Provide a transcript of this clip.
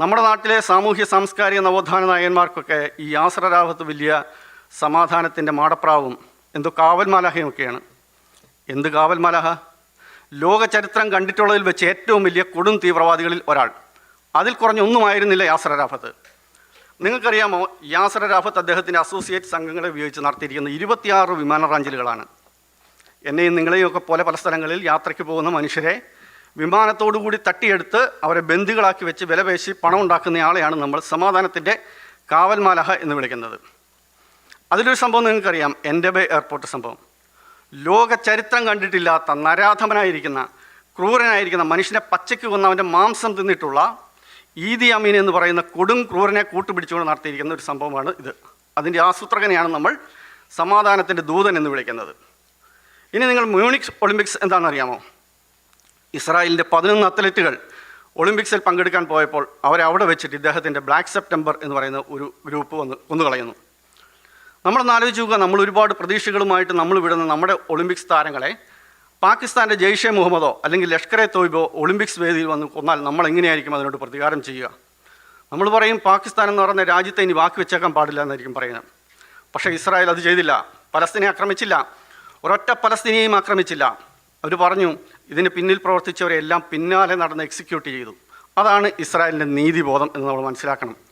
നമ്മുടെ നാട്ടിലെ സാമൂഹ്യ സാംസ്കാരിക നവോത്ഥാന നായകന്മാർക്കൊക്കെ ഈ രാഹത്ത് വലിയ സമാധാനത്തിന്റെ മാടപ്രാവും എന്തോ കാവൽമാലാഹയുമൊക്കെയാണ്. എന്ത് കാവൽമാലാഹ? ലോക ചരിത്രം കണ്ടിട്ടുള്ളതിൽ വെച്ച് ഏറ്റവും വലിയ കൊടും തീവ്രവാദികളിൽ ഒരാൾ. അതിൽ കുറഞ്ഞൊന്നുമായിരുന്നില്ല യാസ്ര രാഫത്ത് നിങ്ങൾക്കറിയാമോ യാസ്ര രാഫത്ത് അദ്ദേഹത്തിന്റെ അസോസിയേറ്റ് സംഘങ്ങളെ ഉപയോഗിച്ച് നടത്തിയിരിക്കുന്ന ഇരുപത്തിയാറ് വിമാന റാഞ്ചലുകളാണ്. എന്നെയും നിങ്ങളെയും ഒക്കെ പോലെ പല സ്ഥലങ്ങളിൽ യാത്രയ്ക്ക് പോകുന്ന മനുഷ്യരെ വിമാനത്തോടു കൂടി തട്ടിയെടുത്ത് അവരെ ബന്ദികളാക്കി വെച്ച് വിലപേശി പണം ഉണ്ടാക്കുന്നയാളെയാണ് നമ്മൾ സമാധാനത്തിന്റെ കാവൽമാലഹ എന്ന് വിളിക്കുന്നത്. അതിലൊരു സംഭവം നിങ്ങൾക്കറിയാം. എൻഡബെ എയർപോർട്ട് സംഭവം. ലോക ചരിത്രം കണ്ടിട്ടില്ലാത്ത നരാധമനായിരിക്കുന്ന ക്രൂരനായിരിക്കുന്ന മനുഷ്യനെ പച്ചയ്ക്ക് കൊന്ന അവന്റെ മാംസം തിന്നിട്ടുള്ള ഈദി അമീൻ എന്ന് പറയുന്ന കൊടും ക്രൂരനെ കൂട്ടുപിടിച്ചുകൊണ്ട് നടത്തിയിരിക്കുന്ന ഒരു സംഭവമാണ് ഇത്. അതിന്റെ ആസൂത്രകനെയാണ് നമ്മൾ സമാധാനത്തിന്റെ ദൂതൻ എന്ന് വിളിക്കുന്നത്. ഇനി നിങ്ങൾ മ്യൂണിക്സ് ഒളിമ്പിക്സ് എന്താണെന്ന് അറിയാമോ ഇസ്രായേലിന്റെ പതിനൊന്ന് അത്ലറ്റുകൾ ഒളിമ്പിക്സിൽ പങ്കെടുക്കാൻ പോയപ്പോൾ അവരെ അവിടെ വെച്ചിട്ട് ഇദ്ദേഹത്തിന്റെ ബ്ലാക്ക് സെപ്റ്റംബർ എന്ന് പറയുന്ന ഒരു ഗ്രൂപ്പ് വന്ന് കൊന്നുകളയുന്നു. നമ്മളൊന്ന് ആലോചിച്ച് നോക്കുക നമ്മൾ ഒരുപാട് പ്രതീക്ഷകളുമായിട്ട് നമ്മൾ വിടുന്ന നമ്മുടെ ഒളിമ്പിക്സ് താരങ്ങളെ പാകിസ്ഥാന്റെ ജെയ്ഷെ മുഹമ്മദോ അല്ലെങ്കിൽ ലഷ്കർ എ തോയ്ബോ ഒളിമ്പിക്സ് വേദിയിൽ വന്ന് കൊന്നാൽ നമ്മൾ എങ്ങനെയായിരിക്കും അതിനോട് പ്രതികാരം ചെയ്യുക? നമ്മൾ പറയും പാകിസ്ഥാൻ എന്ന് പറയുന്ന രാജ്യത്തെ ഇനി വാക്ക് വെച്ചേക്കാൻ പാടില്ല എന്നായിരിക്കും പറയുന്നത്. പക്ഷേ ഇസ്രായേൽ അത് ചെയ്തില്ല. പലസ്തീനെ ആക്രമിച്ചില്ല. ഒരൊറ്റ പലസ്തീനെയും ആക്രമിച്ചില്ല. അവർ പറഞ്ഞു ഇതിന് പിന്നിൽ പ്രവർത്തിച്ചവരെല്ലാം പിന്നാലെ നടന്ന് എക്സിക്യൂട്ട് ചെയ്തു. അതാണ് ഇസ്രായേലിന്റെ നീതിബോധം എന്ന് നമ്മൾ മനസ്സിലാക്കണം.